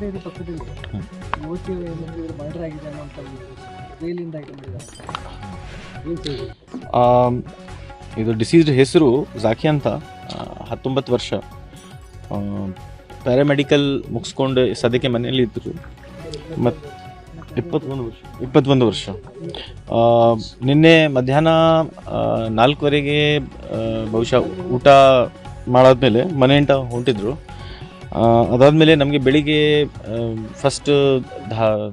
Dairy ಪಕ್ಕದಲ್ಲಿ murder ಆಗಿದೆ ಅನ್ನೋಂಥ ಇದು? ಡಿಸೀಸ್ಡ್ ಹೆಸರು ಜಾಕಿ ಅಂತ ಹತ್ತೊಂಬತ್ತು ವರ್ಷ. ಪ್ಯಾರಾಮೆಡಿಕಲ್ ಮುಗಿಸ್ಕೊಂಡು ಸದ್ಯಕ್ಕೆ ಮನೆಯಲ್ಲಿ ಇದ್ದರು ಮತ್ತು ಇಪ್ಪತ್ತೊಂದು ವರ್ಷ. ಇಪ್ಪತ್ತೊಂದು ವರ್ಷ. ನಿನ್ನೆ ಮಧ್ಯಾಹ್ನ ನಾಲ್ಕುವರೆಗೆ ಬಹುಶಃ ಊಟ ಮಾಡಾದ್ಮೇಲೆ ಮನೆಯಿಂದ ಹೊಂಟಿದ್ರು. ಅದಾದಮೇಲೆ ನಮಗೆ ಬೆಳಿಗ್ಗೆ ಫಸ್ಟ್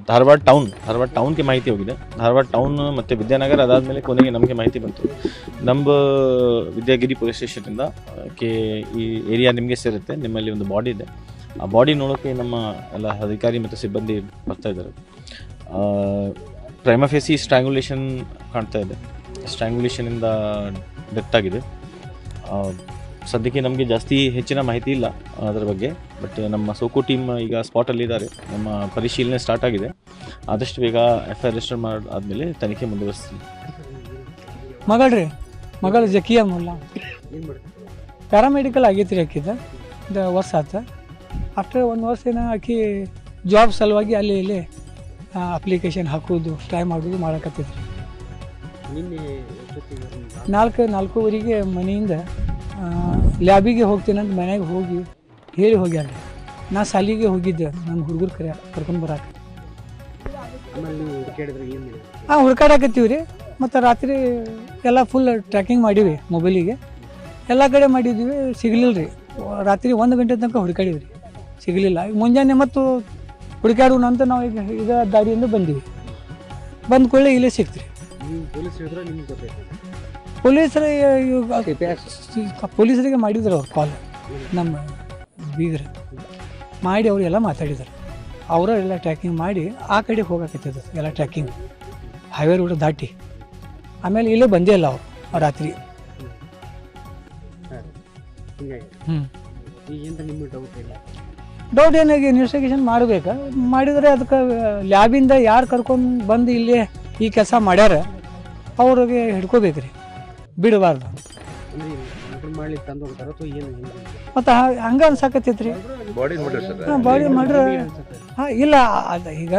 ಧಾರವಾಡ ಟೌನ್ ಧಾರವಾಡ ಟೌನ್ಗೆ ಮಾಹಿತಿ ಹೋಗಿದೆ. ಧಾರವಾಡ ಟೌನ್ ಮತ್ತು ವಿದ್ಯಾನಗರ ಅದಾದಮೇಲೆ ಕೊನೆಗೆ ನಮಗೆ ಮಾಹಿತಿ ಬಂತು. ನಮ್ಮ ವಿದ್ಯಾಗಿರಿ ಪೊಲೀಸ್ ಸ್ಟೇಷನಿಂದ ಕೆ, ಈ ಏರಿಯಾ ನಿಮಗೆ ಸೇರುತ್ತೆ. ನಿಮ್ಮಲ್ಲಿ ಒಂದು ಬಾಡಿ ಇದೆ. ಆ ಬಾಡಿ ನೋಡೋಕ್ಕೆ ನಮ್ಮ ಎಲ್ಲ ಅಧಿಕಾರಿ ಮತ್ತು ಸಿಬ್ಬಂದಿ ಬರ್ತಾ ಇದ್ದಾರೆ. ಪ್ರೈಮಫೇಸಿ ಸ್ಟ್ರ್ಯಾಂಗ್ಯುಲೇಷನ್ ಕಾಣ್ತಾ ಇದೆ. ಸ್ಟ್ರ್ಯಾಂಗ್ಯುಲೇಷನಿಂದ ಡೆತ್ ಆಗಿದೆ. ಸದ್ಯಕ್ಕೆ ನಮಗೆ ಜಾಸ್ತಿ ಹೆಚ್ಚಿನ ಮಾಹಿತಿ ಇಲ್ಲ ಅದರ ಬಗ್ಗೆ. ಬಟ್ ನಮ್ಮ ಸೋಕು ಟೀಮ್ ಈಗ ಸ್ಪಾಟಲ್ಲಿ ಇದ್ದಾರೆ. ನಮ್ಮ ಪರಿಶೀಲನೆ ಸ್ಟಾರ್ಟ್ ಆಗಿದೆ. ಆದಷ್ಟು ಬೇಗ ಎಫ್ ಐ ಆರ್ ರಿಜಿಸ್ಟರ್ ಮಾಡಿ ಆದಮೇಲೆ ತನಿಖೆ ಮುಂದುವರಿಸ್ತೀವಿ ಮಗಳ್ರಿ ಮಗಳು ಜಕಿಯ ಮುಲ್ಲ ಏನು ಮಾಡ್ತಾರೆ ಪ್ಯಾರಾಮೆಡಿಕಲ್ ಆಗೈತಿ ರೀ ಆಕಿದ. ವರ್ಷ ಆತ. ಆಫ್ಟರ್ ಒಂದು ವರ್ಷ ಏನೋ ಆಕಿ ಜಾಬ್ ಸಲುವಾಗಿ ಅಲ್ಲಿ ಇಲ್ಲಿ ಅಪ್ಲಿಕೇಶನ್ ಹಾಕೋದು ಟ್ರೈ ಮಾಡೋದು ನೀವು ನಾಲ್ಕು ನಾಲ್ಕೂವರೆಗೆ ಮನೆಯಿಂದ ಲ್ಯಾಬಿಗೆ ಹೋಗ್ತೀನಂತ ಮನೆಗೆ ಹೋಗಿ ಹೇಳಿ ಹೋಗ್ಯಾರ. ನಾ ಸಾಲಿಗೆ ಹೋಗಿದ್ದೆ ನನ್ನ ಹುಡುಗರು ಕರೆ ಕರ್ಕೊಂಡು ಬರಾಕ. ಹಾಂ ಹುಡ್ಕಾಡಕತ್ತೀವಿ ರೀ. ಮತ್ತು ರಾತ್ರಿ ಎಲ್ಲ ಫುಲ್ ಟ್ರ್ಯಾಕಿಂಗ್ ಮಾಡೀವಿ ಮೊಬೈಲಿಗೆ ಎಲ್ಲ ಕಡೆ ಮಾಡಿದ್ವಿ ಸಿಗಲಿಲ್ಲ ರೀ. ರಾತ್ರಿ ಒಂದು ಗಂಟೆ ತನಕ ಹುಡುಕಾಡಿವಿ ರೀ. ಸಿಗಲಿಲ್ಲ. ಈಗ ಮುಂಜಾನೆ ಮತ್ತು ಹುಡುಕಾಡೋಣ ಅಂತ ನಾವು ಈಗ ಈಗ ದಾರಿಯಿಂದ ಬಂದೀವಿ. ಬಂದ ಕೂಡಲೇ ಇಲ್ಲೇ ಸಿಕ್ತ್ರಿ ನೀವು ಪೊಲೀಸರ ಪೊಲೀಸರಿಗೆ ಮಾಡಿದ್ರು ಅವ್ರು ಕಾಲ್ ನಮ್ಮ ಬೀಗರು. ಮಾಡಿ ಅವರೆಲ್ಲ ಮಾತಾಡಿದ್ರು. ಅವರ ಎಲ್ಲ ಟ್ರ್ಯಾಕಿಂಗ್ ಮಾಡಿ ಆ ಕಡೆ ಹೋಗಕತ್ತಿದ್ರು ಎಲ್ಲ ಟ್ರ್ಯಾಕಿಂಗ್ ಹೈವೇ ರೋಡ್ ದಾಟಿ. ಆಮೇಲೆ ಇಲ್ಲೇ ಬಂದೇ ಇಲ್ಲ ಅವರು ರಾತ್ರಿ. ಹ್ಞೂ ಡೌಟ್ ಏನಾಗಿ ಇನ್ವೆಸ್ಟಿಗೇಷನ್ ಮಾಡಬೇಕು? ಮಾಡಿದರೆ ಅದಕ್ಕೆ ಲ್ಯಾಬಿಂದ ಯಾರು ಕರ್ಕೊಂಡು ಬಂದು ಇಲ್ಲೇ ಈ ಕೆಲಸ ಮಾಡ್ಯಾರ ಅವ್ರಿಗೆ ಹಿಡ್ಕೋಬೇಕ್ರಿ. ಬಿಡಬಾರ್ದು. ಮರ್ಡರ್ ಮತ್ತು ಹಂಗ ಅನ್ಸಾಕತ್ತೈತ್ರಿ. ಬಾಡಿ ಮಾಡ್ರ ಹಾಂ ಇಲ್ಲ ಅದು ಈಗ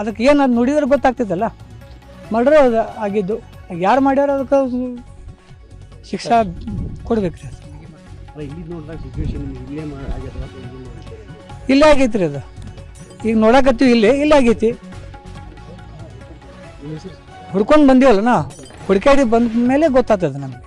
ಅದಕ್ಕೆ ಏನು ಅದು ನೋಡಿದ್ರೆ ಗೊತ್ತಾಗ್ತೈತಲ್ಲ. ಮಾಡ್ರೆ ಅದು ಆಗಿದ್ದು. ಯಾರು ಮಾಡ್ಯಾರ ಅದಕ್ಕೆ ಶಿಕ್ಷಾ ಕೊಡ್ಬೇಕ್ರಿ ಅದು. ಇಲ್ಲಿ ಆಗೈತ್ರಿ ಅದು. ಈಗ ನೋಡಾಕತ್ತೀವಿ ಇಲ್ಲೇ ಇಲ್ಲೇ ಆಗೈತಿ. ಹುಡ್ಕೊಂಡು ಬಂದೀವಲ್ಲ ನಾ ಹುಡುಕಾಡಿ ಬಂದ ಮೇಲೆ ಗೊತ್ತಾಗ್ತದೆ ನಮಗೆ.